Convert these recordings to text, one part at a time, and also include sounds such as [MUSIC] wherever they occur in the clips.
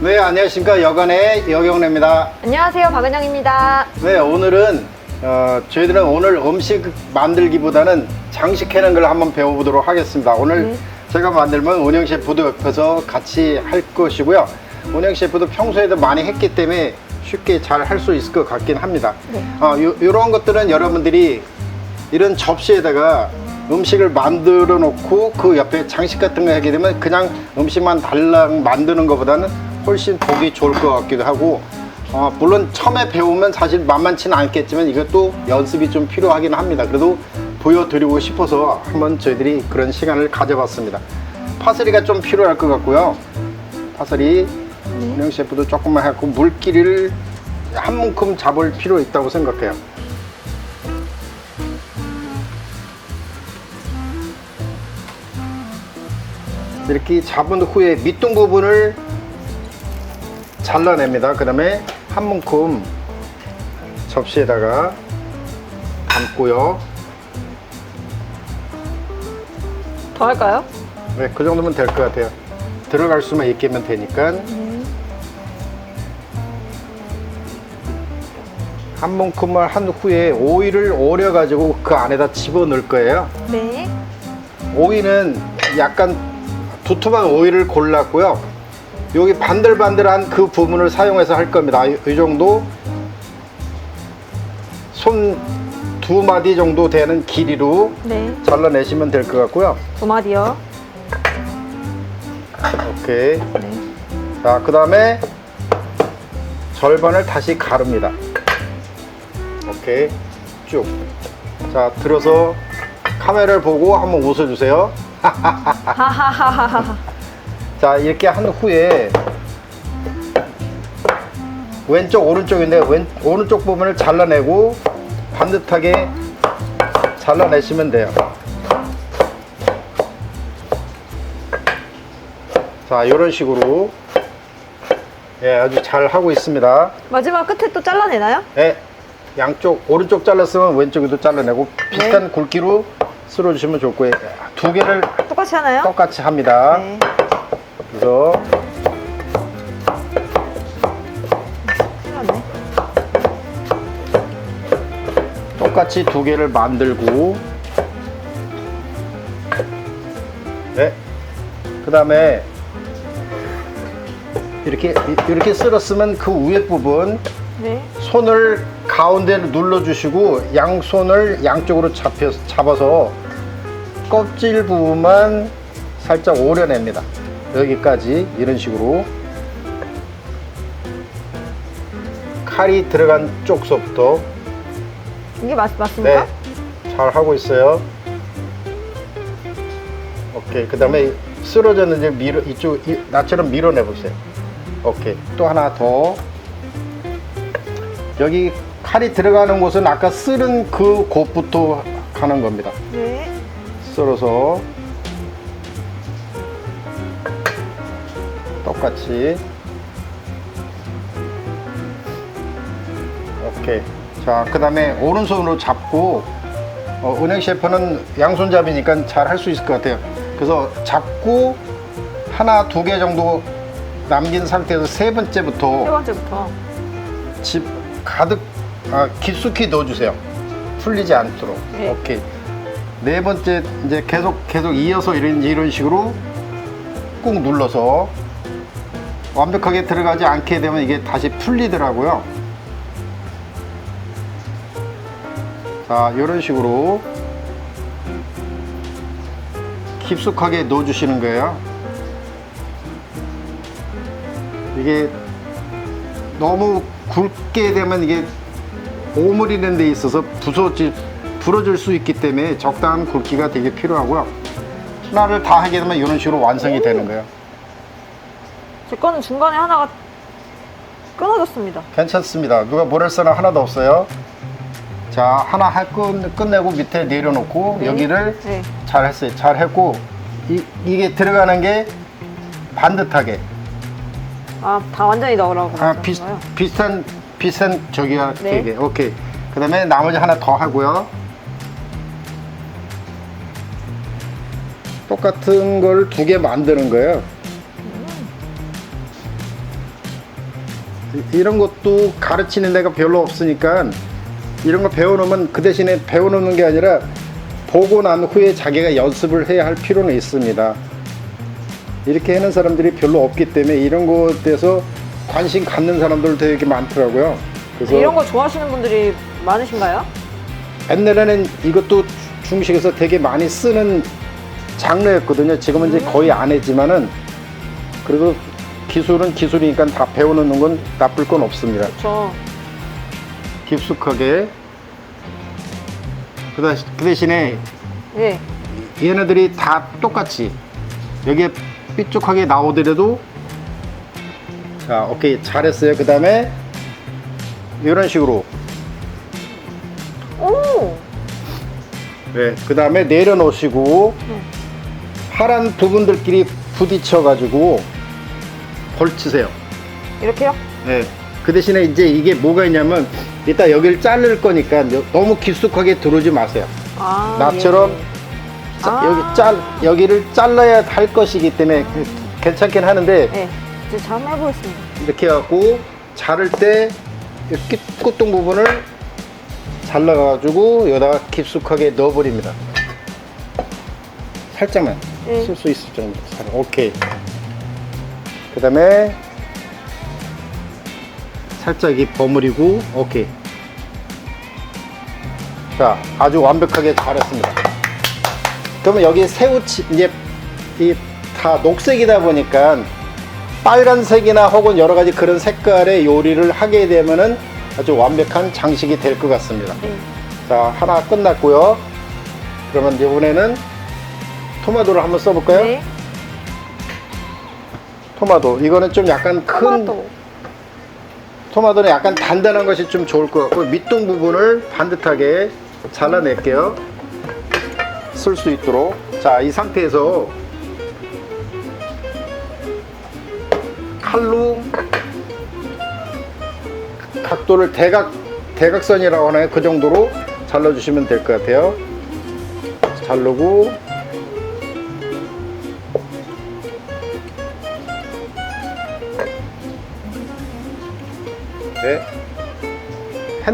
네, 안녕하십니까. 여간의 여경래입니다. 안녕하세요, 박은영입니다. 네, 오늘은, 어, 저희들은 오늘 음식 만들기보다는 장식하는 걸 한번 배워보도록 하겠습니다. 오늘 네. 제가 만들면 운영 셰프도 옆에서 같이 할 것이고요. 운영 셰프도 평소에도 많이 했기 때문에 쉽게 잘 할 수 있을 것 같긴 합니다. 네. 어, 요, 요런 것들은 여러분들이 이런 접시에다가 음식을 만들어 놓고 그 옆에 장식 같은 거 하게 되면 그냥 음식만 달랑 만드는 것보다는 훨씬 보기 좋을 것 같기도 하고 어, 물론 처음에 배우면 사실 만만치는 않겠지만 이것도 연습이 좀 필요하긴 합니다. 그래도 보여드리고 싶어서 한번 저희들이 그런 시간을 가져봤습니다. 파슬리가 좀 필요할 것 같고요. 파슬리 운영 셰프도 조금만 하고 물기를 한 움큼 잡을 필요 있다고 생각해요. 이렇게 잡은 후에 밑둥 부분을 잘라냅니다. 그 다음에 한 문큼 접시에다가 담고요. 더 할까요? 네, 그 정도면 될 것 같아요. 들어갈 수만 있게면 되니까. 한 문큼을 한 후에 오이를 오려가지고 그 안에다 집어넣을 거예요. 네. 오이는 약간 두툼한 오이를 골랐고요. 여기 반들반들한 그 부분을 사용해서 할 겁니다. 이, 이 정도 손 두 마디 정도 되는 길이로 네. 잘라내시면 될 것 같고요. 두 마디요. 오케이. 네. 자, 그 다음에 절반을 다시 가릅니다. 오케이. 쭉. 자, 들어서 카메라를 보고 한번 웃어주세요. [LAUGHS] [LAUGHS] 하하하하하. 자 이렇게 한 후에 왼쪽 오른쪽인데 왼, 오른쪽 부분을 잘라내고 반듯하게 잘라내시면 돼요 자 이런 식으로 예 아주 잘 하고 있습니다 마지막 끝에 또 잘라내나요? 예 양쪽 오른쪽 잘랐으면 왼쪽에도 잘라내고 비슷한 네. 굵기로 쓸어주시면 좋고 요 두 개를 똑같이 하나요? 똑같이 합니다 네. 틀렸네. 똑같이 두 개를 만들고 네. 그 다음에 이렇게 이렇게 쓸었으면 그 위에 부분 네. 손을 가운데를 눌러주시고 양손을 양쪽으로 잡혀, 잡아서 껍질 부분만 살짝 오려냅니다. 여기까지 이런 식으로 칼이 들어간 쪽서부터 이게 맞, 맞습니까? 네, 잘 하고 있어요. 오케이. 그 다음에 쓰러졌는지 밀어 이쪽 이, 나처럼 밀어내 보세요. 오케이. 또 하나 더. 여기 칼이 들어가는 곳은 아까 쓸은 그 곳부터 가는 겁니다. 네. 썰어서 똑같이 오케이 자 그 다음에 오른손으로 잡고 어, 은행 셰프는 양손잡이니까 잘 할 수 있을 것 같아요 그래서 잡고 하나 두 개 정도 남긴 상태에서 세 세 번째부터 번째부터. 집 가득 아, 깊숙이 넣어주세요. 풀리지 않도록. 네. 오케이. 네 번째 이제 계속 계속 이어서 이런 이런 식으로 꾹 눌러서 완벽하게 들어가지 않게 되면 이게 다시 풀리더라고요. 자, 이런 식으로 깊숙하게 넣어 주시는 거예요. 이게 너무 굵게 되면 이게 오므리는 데 있어서 부서지 부러질 수 있기 때문에 적당한 굵기가 되게 필요하고요. 하나를 다 하게 되면 이런 식으로 완성이 되는 거예요. 제 거는 중간에 하나가 끊어졌습니다. 괜찮습니다. 누가 쓰나 하나도 없어요. 자, 하나 할 끝, 끝내고 밑에 내려놓고 네. 여기를 네. 잘 했어요. 잘 했고 이, 이게 들어가는 게 반듯하게 아, 다 완전히 넣으라고. 아, 그러는 비, 거예요? 비슷한 비슷한 저기야 네. 되게 오케이. 그다음에 나머지 하나 더 하고요. 똑같은 걸 두 개 만드는 거예요. 이- 이런 것도 가르치는 데가 별로 없으니까 이런 거 배워놓으면 그 대신에 배워놓는 게 아니라 보고 난 후에 자기가 연습을 해야 할 필요는 있습니다. 이렇게 하는 사람들이 별로 없기 때문에 이런 것에 대해서 관심 갖는 사람들 되게 많더라고요. 그래서 이런 거 좋아하시는 분들이 많으신가요? 옛날에는 이것도 중식에서 되게 많이 쓰는 장르였거든요. 지금은 이제 거의 안 했지만은 그리고 기술은 기술이니까 다 배워놓는 건 나쁠 건 없습니다. 저 깊숙하게 그 다- 그 대신에 예. 얘네들이 다 똑같이 여기에 삐쭉하게 나오더라도 자 오케이 잘했어요. 그 다음에 이런 식으로 오. 네, 그 다음에 내려놓으시고 네. 파란 부분들끼리 부딪혀 가지고 걸치세요. 이렇게요? 네. 그 대신에 이제 이게 뭐가 있냐면 이따 여기를 자를 거니까 너무 깊숙하게 들어오지 마세요. 아. 나처럼 예. 자, 아. 여기 짤 여기를 잘라야 할 것이기 때문에 괜찮긴 하는데 예. 이제 잘 해보겠습니다. 이렇게 해갖고 자를 때 이렇게 끝동 부분을 잘라가지고 여기다가 깊숙하게 넣어버립니다. 살짝만 네. 쓸 수 있을 정도. 살- 오케이. 그 다음에 살짝 이 버무리고 오케이. 자, 아주 완벽하게 잘했습니다. 그러면 여기 새우치 이제 이 다 녹색이다 보니까 빨간색이나 혹은 여러 가지 그런 색깔의 요리를 하게 되면은 아주 완벽한 장식이 될 것 같습니다. 네. 자, 하나 끝났고요. 그러면 이번에는 토마토를 한번 써볼까요? 네. 토마토. 이거는 좀 약간 큰 토마토. 토마토는 약간 단단한 것이 좀 좋을 것 같고 밑둥 부분을 반듯하게 잘라낼게요. 쓸 수 있도록. 자, 이 상태에서 칼로 각도를 대각 대각선이라고 하나요? 그 정도로 잘라주시면 될 것 같아요. 자르고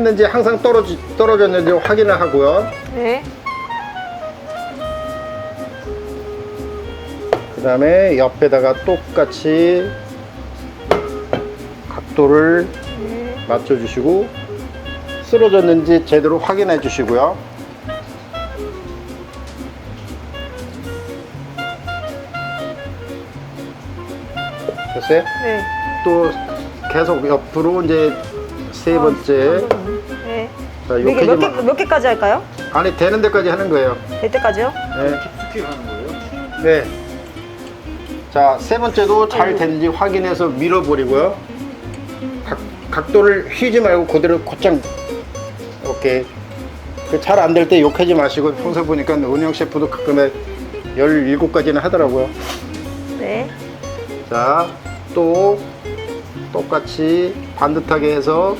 했는지 항상 떨어지, 떨어졌는지 확인을 하고요. 네. 그 다음에 옆에다가 똑같이 각도를 네. 맞춰주시고 쓰러졌는지 제대로 확인해 주시고요. 됐어요? 네. 또 계속 옆으로 이제 세 번째 네. 자, 이게 이렇게 몇, 개, 좀몇 개까지 할까요? 아니 되는 데까지 하는 거예요. 될 때까지요? 네. 네. 자, 세 번째도 잘 됐는지 확인해서 밀어버리고요. 각, 각도를 휘지 말고 그대로 곧장. 오케이. 그잘안 될 때 욕하지 마시고 평소 보니까 은영 셰프도 가끔에 17가지는 하더라고요. 네. 자, 또 똑같이 반듯하게 해서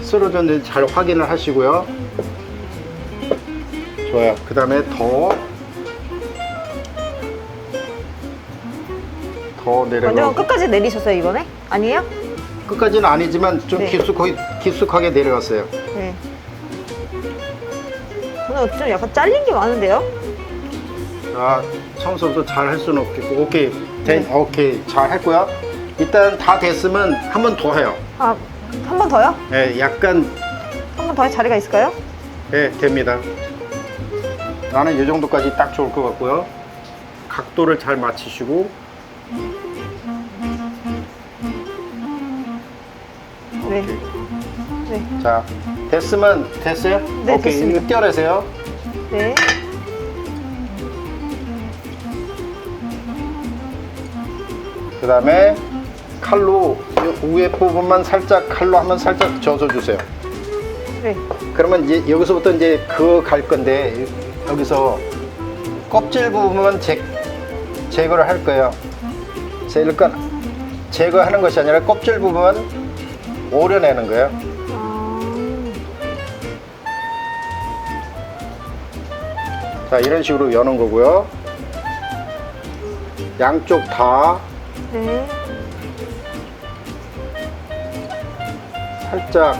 쓰러졌는지 잘 확인을 하시고요. 좋아요. 그 다음에 더, 더 내려가고 끝까지 내리셨어요, 이번에? 아니에요? 끝까지는 아니지만 좀 네. 깊숙하게, 깊숙하게 내려갔어요. 네. 오늘 좀 약간 잘린 게 많은데요? 자, 청소도 잘할 수는 없겠고, 오케이, 된, 네. 오케이, 잘 했고요. 일단 다 됐으면 한 번 더 해요. 아, 한 번 더요? 네, 약간, 한 번더할 자리가 있을까요? 네, 됩니다. 나는 이 정도까지 딱 좋을 것 같고요. 각도를 잘 맞추시고, 네. 오케이. 네. 자, 됐으면 됐어요? 네, 오케이, 됐습니다. 이거 떼어내세요. 네. 그 다음에 칼로 이 위에 부분만 살짝 칼로 한번 살짝 저어주세요. 네. 그러면 이제 여기서부터 이제 그어 갈 건데 여기서 껍질 부분만 제, 제거를 할 거예요. 제거 제거하는 것이 아니라 껍질 부분 오려내는 거예요. 아, 자 이런 식으로 여는 거고요. 양쪽 다 네. 살짝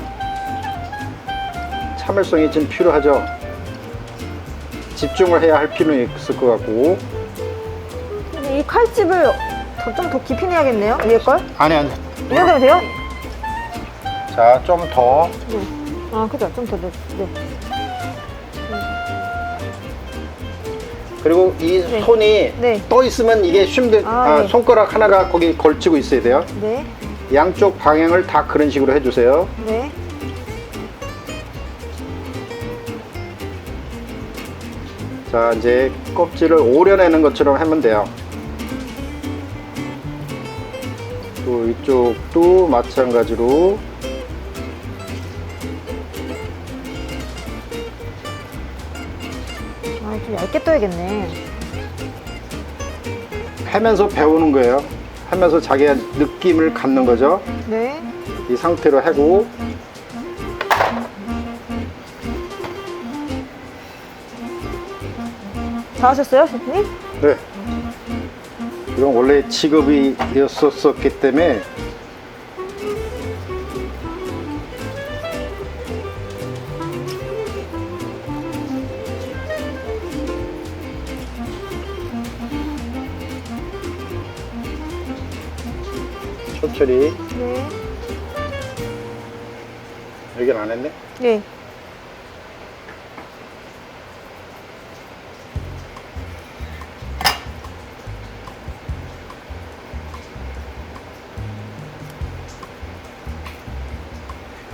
참을성이 좀 필요하죠. 집중을 해야 할 필요는 있을 것 같고. 근데 이 칼집을 좀 더 깊이 내야겠네요. 위에 걸? 아니 아니. 이 정도면 돼요? 자, 좀 더. 네. 아, 그죠. 좀 더. 네. 네. 그리고 이 네. 손이 네. 떠 있으면 이게 힘들. 아, 아, 네. 손가락 하나가 거기 걸치고 있어야 돼요. 네. 양쪽 방향을 다 그런 식으로 해주세요. 네. 자, 이제 껍질을 오려내는 것처럼 하면 돼요. 또 이쪽도 마찬가지로 떠야겠네. 하면서 배우는 거예요. 하면서 자기가 느낌을 갖는 거죠. 네. 이 상태로 하고 다 하셨어요, 셰프님? 네. 이건 원래 직업이었었기 때문에 천천히 네. 여긴 안 했네. 네.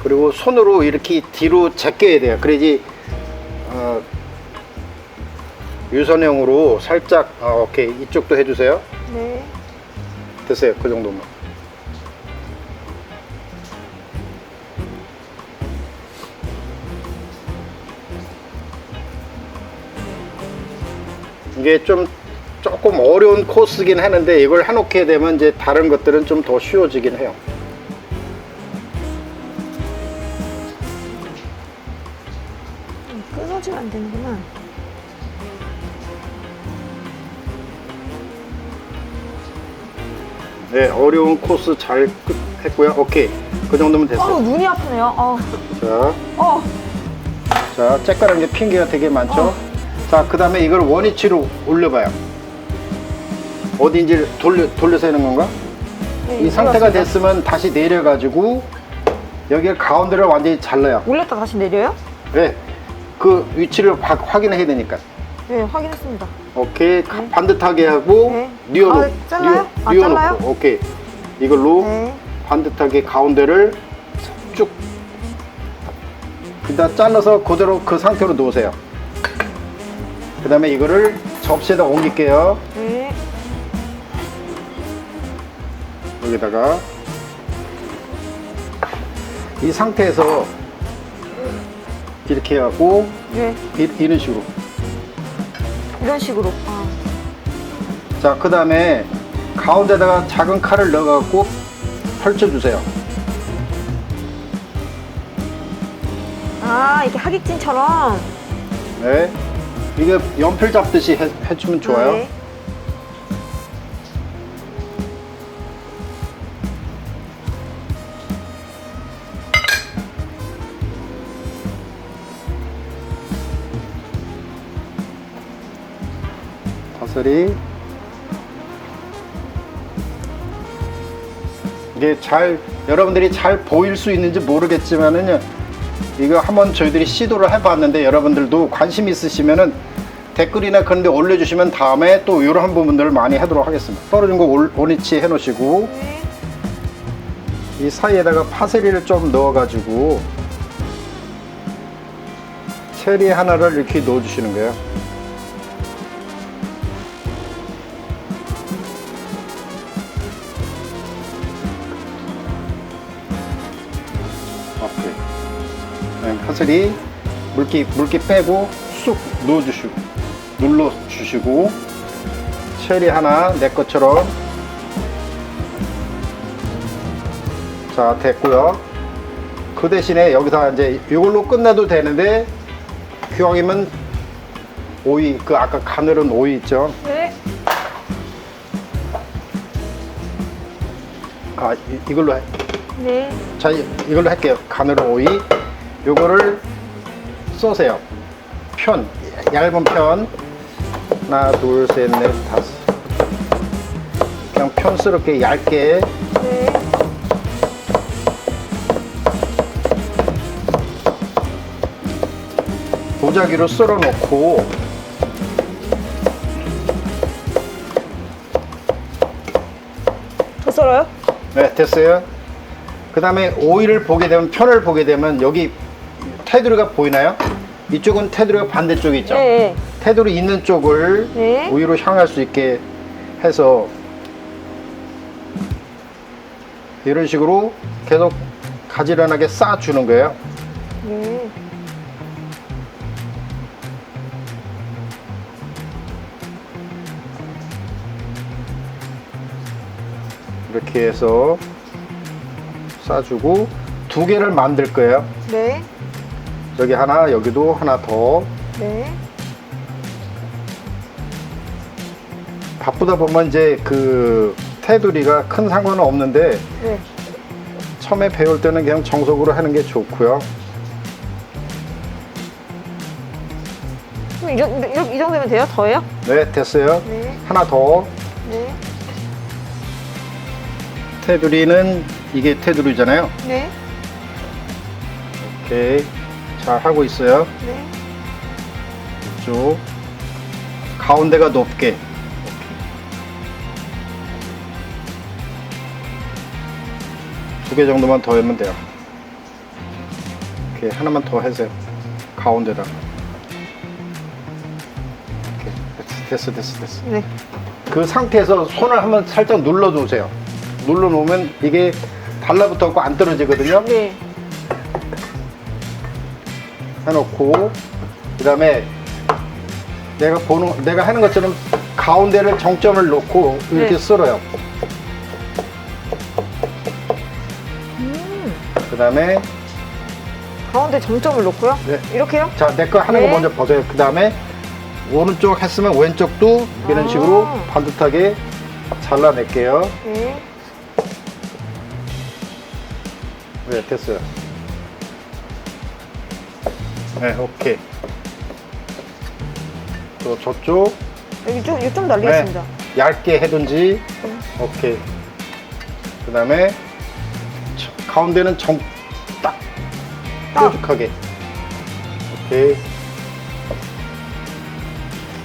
그리고 손으로 이렇게 뒤로 제껴야 돼요. 그래야지 어, 유선형으로 살짝 어, 오케이 이쪽도 해주세요. 네. 됐어요. 그 정도만. 이게 좀 조금 어려운 코스긴 하는데 이걸 해놓게 되면 이제 다른 것들은 좀 더 쉬워지긴 해요. 음, 끊어지면 안 되는구나. 네, 어려운 코스 잘 끝- 했고요. 오케이. 그 정도면 됐어요. 눈이 아프네요. 어. 자, 어. 자, 째깔한 게 핑계가 되게 많죠? 어. 자, 그 다음에 이걸 원위치로 올려봐요. 어딘지 돌려, 돌려서 하는 건가? 네, 이 상태가 올라왔습니다. 됐으면 다시 내려가지고 여기 가운데를 완전히 잘라요. 올렸다 다시 내려요? 네. 그 위치를 확, 확인해야 되니까. 네, 확인했습니다. 오케이. 가- 반듯하게 하고 네. 뉘어놓고. 아, 잘라요? 아, 뉘어 놓고. 잘라요? 오케이. 이걸로 네. 반듯하게 가운데를 쭉. 그다 잘라서 그대로 그 상태로 놓으세요. 그 다음에 이거를 접시에다 옮길게요. 네. 여기다가 이 상태에서 이렇게 하고 네. 이, 이런 식으로 이런 식으로. 아. 자 그 다음에 가운데다가 작은 칼을 넣어갖고 펼쳐주세요 아, 이렇게 하객진처럼. 네 이게 연필 잡듯이 해, 해주면 좋아요 네. 파슬리 이게 잘 여러분들이 잘 보일 수 있는지 모르겠지만은요 이거 한번 저희들이 시도를 해봤는데 여러분들도 관심 있으시면은 댓글이나 그런 데 올려주시면 다음에 또 이런 부분들을 많이 하도록 하겠습니다 떨어진 거 올- 원위치 해 놓으시고 네. 이 사이에다가 파세리를 좀 넣어 가지고 체리 하나를 이렇게 넣어 주시는 거예요 네, 파슬리 물기 물기 빼고 쑥 넣어 주시고 눌러 주시고 체리 하나 내 것처럼 자 됐고요 그 대신에 여기서 이제 이걸로 끝내도 되는데 기왕이면 오이 그 아까 가늘은 오이 있죠 네. 아 이, 이걸로 해. 네. 자 이- 이걸로 할게요. 가느로 오이. 요거를 쏘세요. 편 얇은 편 하나 둘 셋 넷 다섯. 그냥 편스럽게 얇게 네. 도자기로 썰어 놓고 더 썰어요? 네 됐어요. 그 다음에 오이를 보게 되면 편을 보게 되면 여기 테두리가 보이나요? 이쪽은 테두리가 반대쪽에 있죠. 네. 테두리 있는 쪽을 네. 우위로 향할 수 있게 해서 이런 식으로 계속 가지런하게 쌓아주는 거예요. 네. 이렇게 해서 쌓아주고 두 개를 만들 거예요. 네. 여기 하나, 여기도 하나 더. 네. 바쁘다 보면 이제 그 테두리가 큰 상관은 없는데 네. 처음에 배울 때는 그냥 정석으로 하는 게 좋고요. 그럼 이, 정- 이, 이 정도면 돼요? 더해요? 네, 됐어요. 네. 하나 더. 네. 테두리는 이게 테두리잖아요. 네. 오케이. 잘 하고 있어요. 네. 이쪽. 가운데가 높게. 두 개 정도만 더 하면 돼요. 오케이. 하나만 더 해주세요. 가운데다. 오케이. 됐어, 됐어, 됐어. 네. 그 상태에서 손을 한번 살짝 눌러 놓으세요. 눌러 놓으면 이게 달라붙어갖고 안 떨어지거든요. 네. 해놓고 그 다음에 내가 보는 내가 하는 것처럼 가운데를 정점을 놓고 이렇게 네. 쓸어요. 음. 그 다음에 가운데 점점을 놓고요? 네. 이렇게요? 자 내 거 하는 네. 거 먼저 보세요. 그 다음에 오른쪽 했으면 왼쪽도 이런 아. 식으로 반듯하게 잘라낼게요. 네. 네 됐어요. 네 오케이. 또 저쪽. 여기 좀, 여기 좀 날리겠습니다. 네, 얇게 해든지. 오케이. 그 다음에 가운데는 정 딱. 딱. 뾰족하게. 오케이.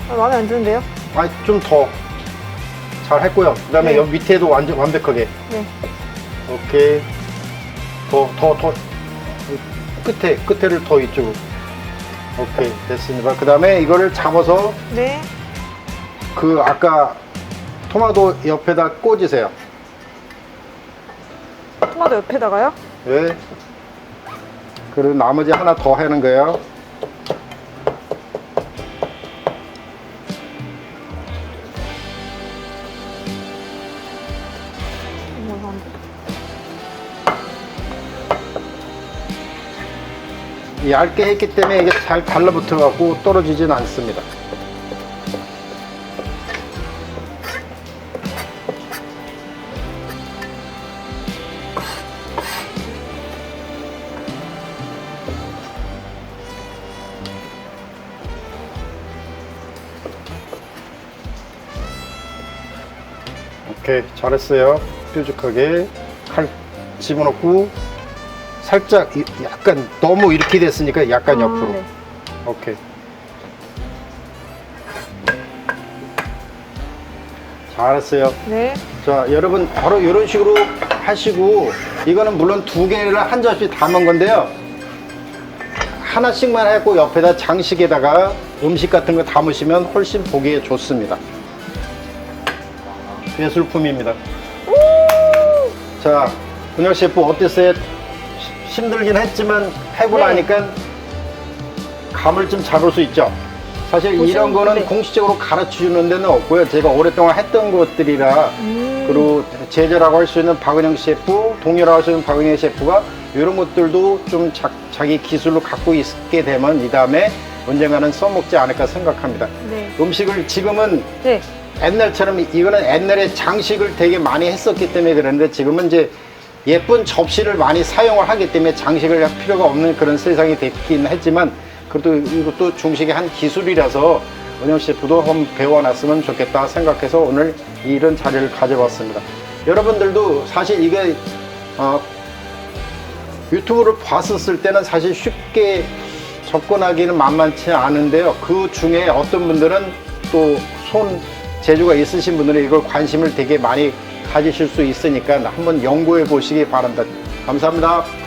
아, 마음에 안 드는데요? 아좀 더. 잘 했고요. 그 다음에 네. 여기 밑에도 완전 완벽하게. 네. 오케이. 더 더 더. 끝에 끝에를 더 이쪽으로 오케이 됐습니다 그 다음에 이거를 잡아서 네. 그 아까 토마토 옆에다 꽂으세요 토마토 옆에다가요? 네. 그리고 나머지 하나 더 하는 거예요. 얇게 했기 때문에 이게 잘 달라붙어 갖고 떨어지진 않습니다. 오케이 잘했어요. 뾰족하게 칼 집어넣고 살짝 이- 약간 너무 이렇게 됐으니까 약간 아, 옆으로. 네. 오케이. 잘했어요. 네. 자, 여러분 바로 이런 식으로 하시고 이거는 물론 두 개를 한 접시 담은 건데요. 하나씩만 하고 옆에다 장식에다가 음식 같은 거 담으시면 훨씬 보기에 좋습니다. 예술품입니다. 자, 은혁 셰프 어땠어요? 시- 힘들긴 했지만 해고 네. 나니까 감을 좀 잡을 수 있죠. 사실 이런 보시면- 거는 네. 공식적으로 가르쳐 주는 데는 없고요. 제가 오랫동안 했던 것들이라 음. 그리고 제자라고 할 수 있는 박은영 셰프, 동료라고 할 수 있는 박은영 셰프가 이런 것들도 좀 자, 자기 기술로 갖고 있게 되면 이 다음에 언젠가는 써먹지 않을까 생각합니다. 네. 음식을 지금은 네. 옛날처럼 이거는 옛날에 장식을 되게 많이 했었기 때문에 그런데 지금은 이제 예쁜 접시를 많이 사용을 하기 때문에 장식을 할 필요가 없는 그런 세상이 됐긴 했지만 그래도 이것도 중식의 한 기술이라서 은영 셰프도 한번 배워놨으면 좋겠다 생각해서 오늘 이런 자리를 가져봤습니다. 여러분들도 사실 이게 어, 유튜브를 봤었을 때는 사실 쉽게 접근하기는 만만치 않은데요. 그 중에 어떤 분들은 또 손 재주가 있으신 분들은 이걸 관심을 되게 많이 가지실 수 있으니까 한번 연구해 보시기 바랍니다. 감사합니다.